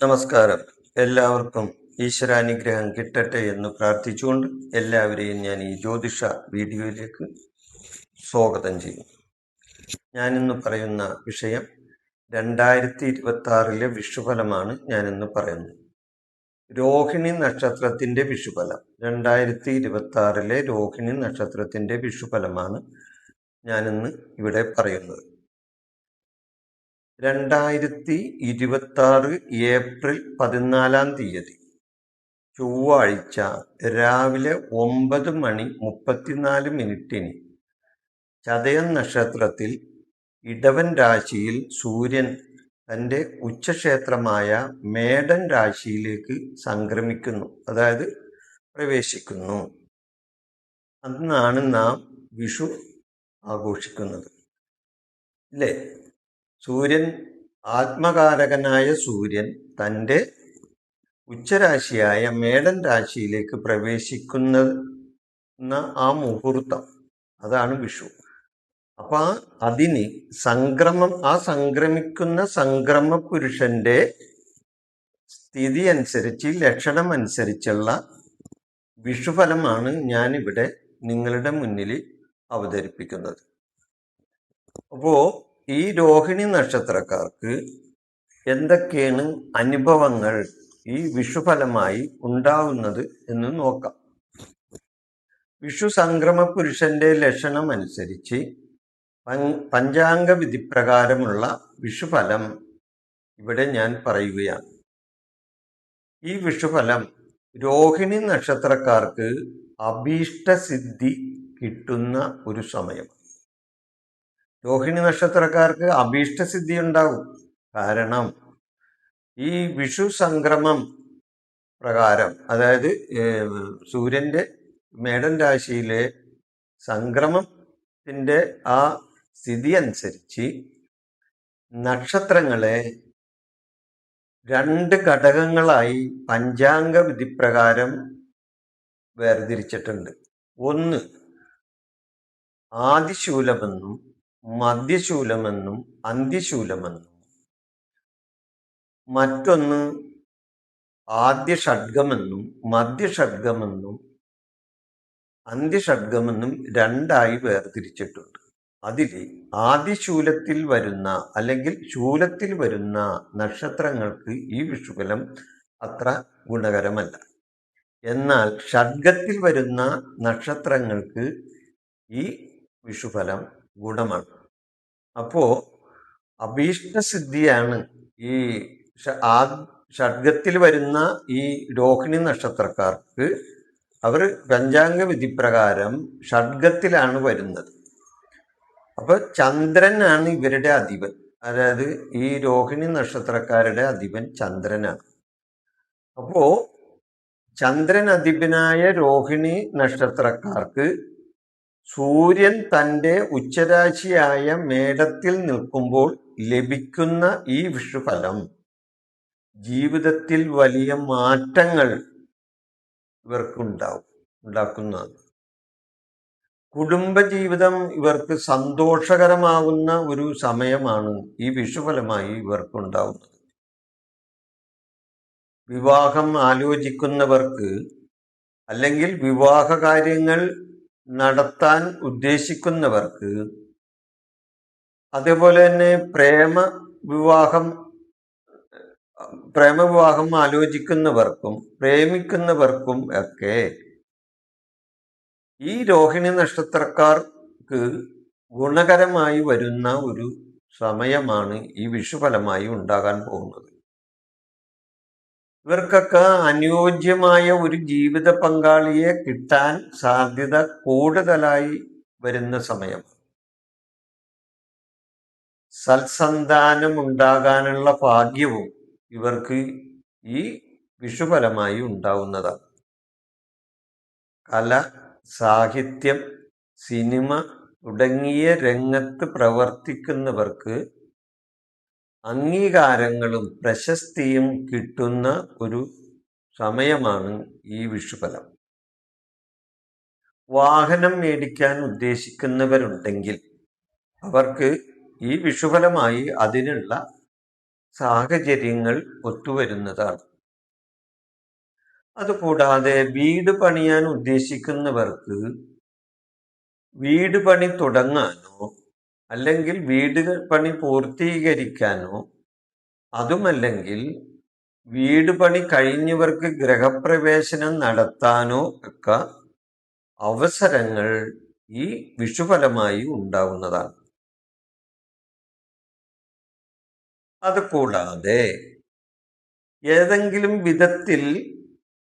നമസ്കാരം. എല്ലാവർക്കും ഈശ്വരാനുഗ്രഹം കിട്ടട്ടെ എന്ന് പ്രാർത്ഥിച്ചുകൊണ്ട് എല്ലാവരെയും ഞാൻ ഈ ജ്യോതിഷ വീഡിയോയിലേക്ക് സ്വാഗതം ചെയ്യും ഞാനിന്ന് പറയുന്ന വിഷയം രണ്ടായിരത്തി ഇരുപത്തി ആറിലെ വിഷുഫലമാണ് ഞാനിന്ന് പറയുന്നത്. രോഹിണി നക്ഷത്രത്തിന്റെ വിഷുഫലം. രണ്ടായിരത്തി ഇരുപത്തി ആറിലെ രോഹിണി നക്ഷത്രത്തിന്റെ വിഷുഫലമാണ് ഞാനിന്ന് ഇവിടെ പറയുന്നത്. രണ്ടായിരത്തി ഇരുപത്തി ആറ് ഏപ്രിൽ പതിനാലാം തീയതി ചൊവ്വാഴ്ച രാവിലെ ഒമ്പത് മണി മുപ്പത്തിനാല് മിനിറ്റിന് ചതയം നക്ഷത്രത്തിൽ ഇടവൻ രാശിയിൽ സൂര്യൻ തന്റെ ഉച്ചക്ഷേത്രമായ മേടൻ രാശിയിലേക്ക് സംക്രമിക്കുന്നു അതായത് പ്രവേശിക്കുന്നു. അന്നാണ് നാം വിഷു ആഘോഷിക്കുന്നത്. അല്ലേ സൂര്യൻ ആത്മകാരകനായ സൂര്യൻ തന്റെ ഉച്ചരാശിയായ മേടൻ രാശിയിലേക്ക് പ്രവേശിക്കുന്ന ആ മുഹൂർത്തം. അതാണ് വിഷു. അപ്പൊ ആ അതിന് സംക്രമം ആ സംക്രമിക്കുന്ന സംക്രമ പുരുഷന്റെ സ്ഥിതി അനുസരിച്ച് ലക്ഷണം അനുസരിച്ചുള്ള വിഷുഫലമാണ് ഞാനിവിടെ നിങ്ങളുടെ മുന്നിൽ അവതരിപ്പിക്കുന്നത്. അപ്പോ ഈ രോഹിണി നക്ഷത്രക്കാർക്ക് എന്തൊക്കെയാണ് അനുഭവങ്ങൾ ഈ വിഷുഫലമായി ഉണ്ടാവുന്നത് എന്ന് നോക്കാം. വിഷു സംക്രമ പുരുഷന്റെ ലക്ഷണം അനുസരിച്ച് പഞ്ചാംഗ വിധിപ്രകാരമുള്ള വിഷുഫലം ഇവിടെ ഞാൻ പറയുകയാണ്. ഈ വിഷുഫലം രോഹിണി നക്ഷത്രക്കാർക്ക് അഭീഷ്ടസിദ്ധി കിട്ടുന്ന ഒരു സമയം. രോഹിണി നക്ഷത്രക്കാർക്ക് അഭീഷ്ടസിദ്ധി ഉണ്ടാവും കാരണം ഈ വിഷു സംക്രമം പ്രകാരം അതായത് സൂര്യന്റെ മേടൻ രാശിയിലെ സംക്രമത്തിന്റെ ആ സ്ഥിതി അനുസരിച്ച് നക്ഷത്രങ്ങളെ രണ്ട് ഘടകങ്ങളായി പഞ്ചാംഗ വിധിപ്രകാരം വേർതിരിച്ചിട്ടുണ്ട്. ഒന്ന് ആദിശൂലമെന്നും മധ്യശൂലമെന്നും അന്ത്യശൂലമെന്നും. മറ്റൊന്ന് ആദ്യ ഷഡ്ഗമെന്നും മധ്യഷഡ്ഗമെന്നും അന്ത്യഷഡ്ഗമെന്നും രണ്ടായി വേർതിരിച്ചിട്ടുണ്ട്. അതിൽ ആദിശൂലത്തിൽ വരുന്ന അല്ലെങ്കിൽ ശൂലത്തിൽ വരുന്ന നക്ഷത്രങ്ങൾക്ക് ഈ വിഷുകലം അത്ര ഗുണകരമല്ല. എന്നാൽ ഷഡ്ഗത്തിൽ വരുന്ന നക്ഷത്രങ്ങൾക്ക് ഈ വിഷുഫലം ഗുണമാണ്. അപ്പോ അഭീഷ്ടസിദ്ധിയാണ് ഈ ഷഡ്ഗത്തിൽ വരുന്ന ഈ രോഹിണി നക്ഷത്രക്കാർക്ക് അവർ പഞ്ചാംഗ വിധിപ്രകാരം ഷഡ്ഗത്തിലാണ് വരുന്നത്. അപ്പൊ ചന്ദ്രനാണ് ഇവരുടെ അധിപൻ. അതായത് ഈ രോഹിണി നക്ഷത്രക്കാരുടെ അധിപൻ ചന്ദ്രനാണ്. അപ്പോ ചന്ദ്രൻ അധിപനായ രോഹിണി നക്ഷത്രക്കാർക്ക് സൂര്യൻ തന്റെ ഉച്ചരാശിയായ മേടത്തിൽ നിൽക്കുമ്പോൾ ലഭിക്കുന്ന ഈ വിഷുഫലം. ജീവിതത്തിൽ വലിയ മാറ്റങ്ങൾ ഇവർക്കുണ്ടാവും ഉണ്ടാക്കുന്നതാണ്. കുടുംബജീവിതം ഇവർക്ക് സന്തോഷകരമാകുന്ന ഒരു സമയമാണ് ഈ വിഷുഫലമായി ഇവർക്കുണ്ടാവുന്നത്. വിവാഹം ആലോചിക്കുന്നവർക്ക് അല്ലെങ്കിൽ വിവാഹ കാര്യങ്ങൾ നടത്താൻ ഉദ്ദേശിക്കുന്നവർക്ക് അതേപോലെ തന്നെ പ്രേമ വിവാഹം പ്രേമവിവാഹം ആലോചിക്കുന്നവർക്കും പ്രേമിക്കുന്നവർക്കും ഒക്കെ ഈ രോഹിണി നക്ഷത്രക്കാർക്ക് ഗുണകരമായി വരുന്ന ഒരു സമയമാണ് ഈ വിഷുഫലമായി ഉണ്ടാകാൻ പോകുന്നത്. ഇവർക്കൊക്കെ അനുയോജ്യമായ ഒരു ജീവിത പങ്കാളിയെ കിട്ടാൻ സാധ്യത കൂടുതലായി വരുന്ന സമയം. സൽസന്താനം ഉണ്ടാകാനുള്ള ഭാഗ്യവും ഇവർക്ക് ഈ വിഷുഫലമായി ഉണ്ടാവുന്നതാണ്. കല സാഹിത്യം സിനിമ തുടങ്ങിയ രംഗത്ത് പ്രവർത്തിക്കുന്നവർക്ക് അംഗീകാരങ്ങളും പ്രശസ്തിയും കിട്ടുന്ന ഒരു സമയമാണ് ഈ വിഷുഫലം. വാഹനം മേടിക്കാൻ ഉദ്ദേശിക്കുന്നവരുണ്ടെങ്കിൽ അവർക്ക് ഈ വിഷുഫലമായി അതിനുള്ള സാഹചര്യങ്ങൾ ഒത്തുവരുന്നതാണ്. അതുകൂടാതെ വീട് പണിയാൻ ഉദ്ദേശിക്കുന്നവർക്ക് വീട് പണി തുടങ്ങാനോ അല്ലെങ്കിൽ വീട് പണി പൂർത്തീകരിക്കാനോ അതുമല്ലെങ്കിൽ വീട് പണി കഴിഞ്ഞവർക്ക് ഗ്രഹപ്രവേശനം നടത്താനോ ഒക്കെ അവസരങ്ങൾ ഈ വിഷുഫലമായി ഉണ്ടാവുന്നതാണ്. അതുകൂടാതെ ഏതെങ്കിലും വിധത്തിൽ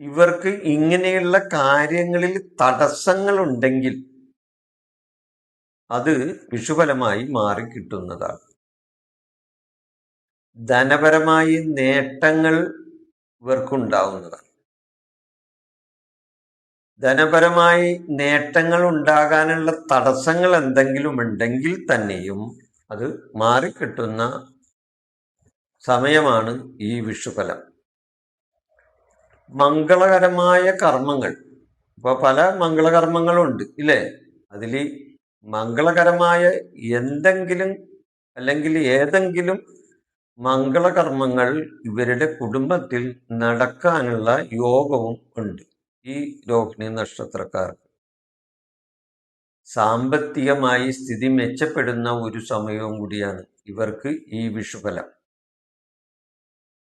ഇവർക്ക് ഇങ്ങനെയുള്ള കാര്യങ്ങളിൽ തടസ്സങ്ങളുണ്ടെങ്കിൽ അത് വിഷുഫലമായി മാറിക്കിട്ടുന്നതാണ് ധനപരമായി നേട്ടങ്ങൾ ഇവർക്കുണ്ടാവുന്നതാണ്. ധനപരമായി നേട്ടങ്ങൾ ഉണ്ടാകാനുള്ള തടസ്സങ്ങൾ എന്തെങ്കിലും ഉണ്ടെങ്കിൽ തന്നെയും അത് മാറിക്കിട്ടുന്ന സമയമാണ് ഈ വിഷുഫലം. മംഗളകരമായ കർമ്മങ്ങൾ. ഇപ്പൊ പല മംഗളകർമ്മങ്ങളുണ്ട് ഇല്ലേ? അതിൽ മംഗളകരമായ എന്തെങ്കിലും അല്ലെങ്കിൽ ഏതെങ്കിലും മംഗളകർമ്മങ്ങൾ ഇവരുടെ കുടുംബത്തിൽ നടക്കാനുള്ള യോഗവും ഉണ്ട്. ഈ രോഹിണി നക്ഷത്രക്കാർക്ക്. സാമ്പത്തികമായി സ്ഥിതി മെച്ചപ്പെടുന്ന ഒരു സമയവും കൂടിയാണ്. ഇവർക്ക് ഈ വിഷുഫലം.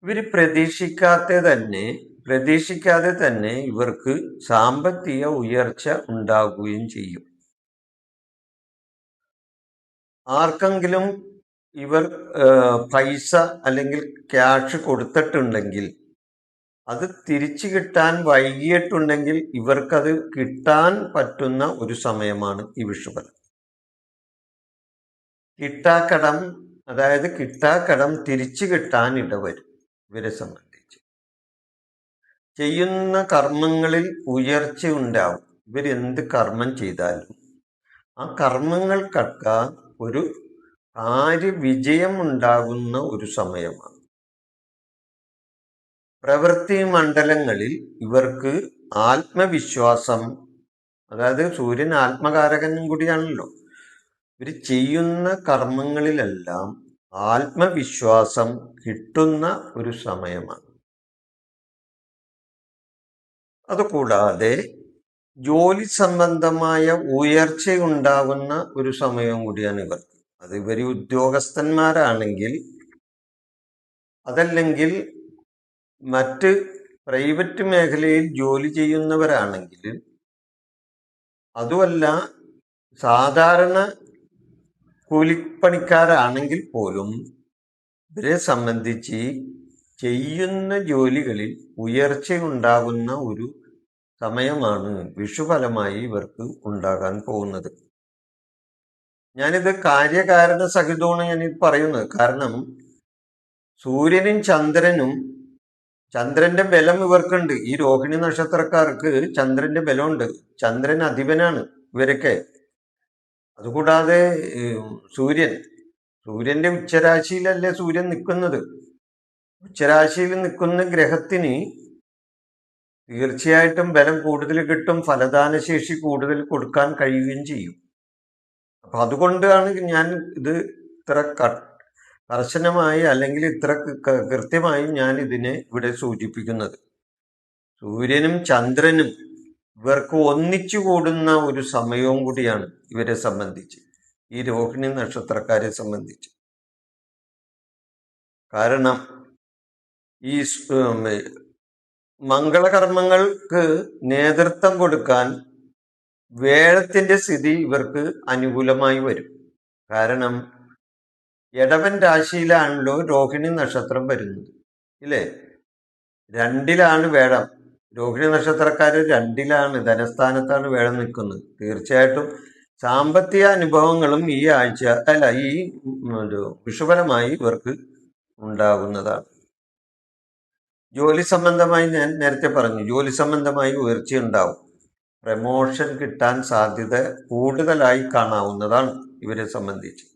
ഇവർ പ്രതീക്ഷിക്കാതെ തന്നെ പ്രതീക്ഷിക്കാതെ തന്നെ ഇവർക്ക് സാമ്പത്തിക ഉയർച്ച ഉണ്ടാകുകയും ചെയ്യും. ആർക്കെങ്കിലും ഇവർ പൈസ അല്ലെങ്കിൽ ക്യാഷ് കൊടുത്തിട്ടുണ്ടെങ്കിൽ അത് തിരിച്ചു കിട്ടാൻ വൈകിയിട്ടുണ്ടെങ്കിൽ ഇവർക്കത് കിട്ടാൻ പറ്റുന്ന ഒരു സമയമാണ് ഈ വിഷുഫലം കിട്ടാക്കടം അതായത് കിട്ടാക്കടം തിരിച്ചു കിട്ടാൻ ഇടവരും ഇവരെ സംബന്ധിച്ച്. ചെയ്യുന്ന കർമ്മങ്ങളിൽ ഉയർച്ച ഉണ്ടാവും. ഇവരെന്ത് കർമ്മം ചെയ്താലും ആ കർമ്മങ്ങൾക്കൊക്കെ ഒരു കാര്യവിജയമുണ്ടാകുന്ന ഒരു സമയമാണ്. പ്രവൃത്തി മണ്ഡലങ്ങളിൽ ഇവർക്ക് ആത്മവിശ്വാസം അതായത് സൂര്യൻ ആത്മകാരകനും കൂടിയാണല്ലോ. ഇവർ ചെയ്യുന്ന കർമ്മങ്ങളിലെല്ലാം ആത്മവിശ്വാസം കിട്ടുന്ന ഒരു സമയമാണ്. അതുകൂടാതെ ജോലി സംബന്ധമായ ഉയർച്ചയുണ്ടാകുന്ന ഒരു സമയവും കൂടിയാണ് ഇവർക്ക് അത് ഇവർ ഉദ്യോഗസ്ഥന്മാരാണെങ്കിൽ അതല്ലെങ്കിൽ മറ്റ് പ്രൈവറ്റ് മേഖലയിൽ ജോലി ചെയ്യുന്നവരാണെങ്കിൽ അതുമല്ല സാധാരണ കൂലിപ്പണിക്കാരാണെങ്കിൽ പോലും ഇവരെ സംബന്ധിച്ച് ചെയ്യുന്ന ജോലികളിൽ ഉയർച്ചയുണ്ടാകുന്ന ഒരു സമയമാണ് വിഷുഫലമായി ഇവർക്ക് ഉണ്ടാകാൻ പോകുന്നത്. ഞാനിത് കാര്യകാരണ സഹിതമാണ് ഞാൻ പറയുന്നത്. കാരണം സൂര്യനും ചന്ദ്രനും ചന്ദ്രന്റെ ബലം ഇവർക്കുണ്ട്. ഈ രോഹിണി നക്ഷത്രക്കാർക്ക് ചന്ദ്രന്റെ ബലമുണ്ട്. ചന്ദ്രൻ അധിപനാണ് ഇവരൊക്കെ. അതുകൂടാതെ സൂര്യൻ. സൂര്യന്റെ ഉച്ചരാശിയിലല്ലേ സൂര്യൻ നിൽക്കുന്നത്? ഉച്ചരാശിയിൽ നിൽക്കുന്ന ഗ്രഹത്തിന് തീർച്ചയായിട്ടും ബലം കൂടുതൽ കിട്ടും ഫലദാനശേഷി കൂടുതൽ കൊടുക്കാൻ കഴിയുകയും ചെയ്യും. അപ്പൊ അതുകൊണ്ടാണ് ഞാൻ ഇത് ഇത്ര കർശനമായി അല്ലെങ്കിൽ ഇത്ര കൃത്യമായും ഞാൻ ഇതിനെ ഇവിടെ സൂചിപ്പിക്കുന്നത്. സൂര്യനും ചന്ദ്രനും ഇവർക്ക് ഒന്നിച്ചു കൂടുന്ന ഒരു സമയവും കൂടിയാണ് ഇവരെ സംബന്ധിച്ച് ഈ രോഹിണി നക്ഷത്രക്കാരെ സംബന്ധിച്ച്. കാരണം ഈ മംഗളകർമ്മങ്ങൾക്ക് നേതൃത്വം കൊടുക്കാൻ വേഴത്തിന്റെ സ്ഥിതി ഇവർക്ക് അനുകൂലമായി വരും. കാരണം ഇടവൻ രാശിയിലാണല്ലോ രോഹിണി നക്ഷത്രം വരുന്നത്. ഇല്ലേ? രണ്ടിലാണ് വേഴം രോഹിണി നക്ഷത്രക്കാർ രണ്ടിലാണ് ധനസ്ഥാനത്താണ് വേഴം നിൽക്കുന്നത്. തീർച്ചയായിട്ടും സാമ്പത്തിക അനുഭവങ്ങളും ഈ ആഴ്ച അല്ല ഈ വിഷുഫലമായി ഇവർക്ക് ഉണ്ടാകുന്നതാണ്. ജോലി സംബന്ധമായി ഞാൻ നേരത്തെ പറഞ്ഞു ജോലി സംബന്ധമായി ഉയർച്ച ഉണ്ടാവും. പ്രമോഷൻ കിട്ടാൻ സാധ്യത കൂടുതലായി കാണാവുന്നതാണ് ഇവരെ സംബന്ധിച്ച്.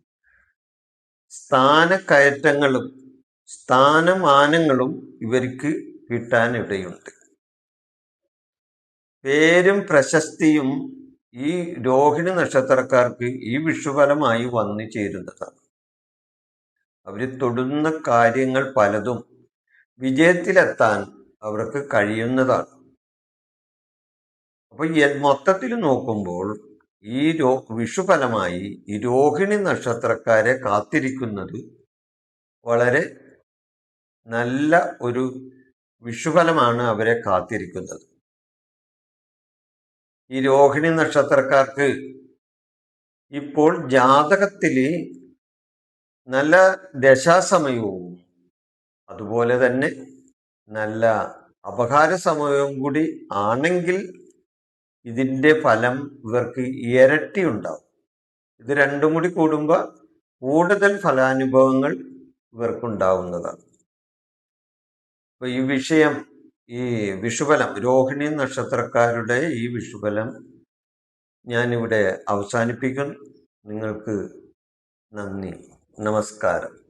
സ്ഥാനക്കയറ്റങ്ങളും സ്ഥാനമാനങ്ങളും ഇവർക്ക് കിട്ടാനിടയുണ്ട്. പേരും പ്രശസ്തിയും ഈ രോഹിണി നക്ഷത്രക്കാർക്ക് ഈ വിഷുഫലമായി വന്നു ചേരുന്നതാണ് അവർ തൊടുന്ന കാര്യങ്ങൾ പലതും വിജയത്തിലെത്താൻ അവർക്ക് കഴിയുന്നതാണ്. അപ്പൊ മൊത്തത്തിൽ നോക്കുമ്പോൾ ഈ രോ വിഷുഫലമായി രോഹിണി നക്ഷത്രക്കാരെ കാത്തിരിക്കുന്നത് വളരെ നല്ല ഒരു വിഷുഫലമാണ് അവരെ കാത്തിരിക്കുന്നത്. ഈ രോഹിണി നക്ഷത്രക്കാർക്ക് ഇപ്പോൾ ജാതകത്തിൽ നല്ല ദശാസമയവും അതുപോലെ തന്നെ നല്ല അപകാര സമയവും കൂടി ആണെങ്കിൽ ഇതിന്റെ ഫലം ഇവർക്ക് ഇരട്ടി ഉണ്ടാവും. ഇത് രണ്ടും കൂടി കൂടുമ്പോൾ കൂടുതൽ ഫലാനുഭവങ്ങൾ ഇവർക്കുണ്ടാവുന്നതാണ്. അപ്പൊ ഈ വിഷയം ഈ വിഷുബലം രോഹിണി നക്ഷത്രക്കാരുടെ ഈ വിഷുബലം ഞാനിവിടെ അവസാനിപ്പിക്കുന്നു. നിങ്ങൾക്ക് നന്ദി. നമസ്കാരം.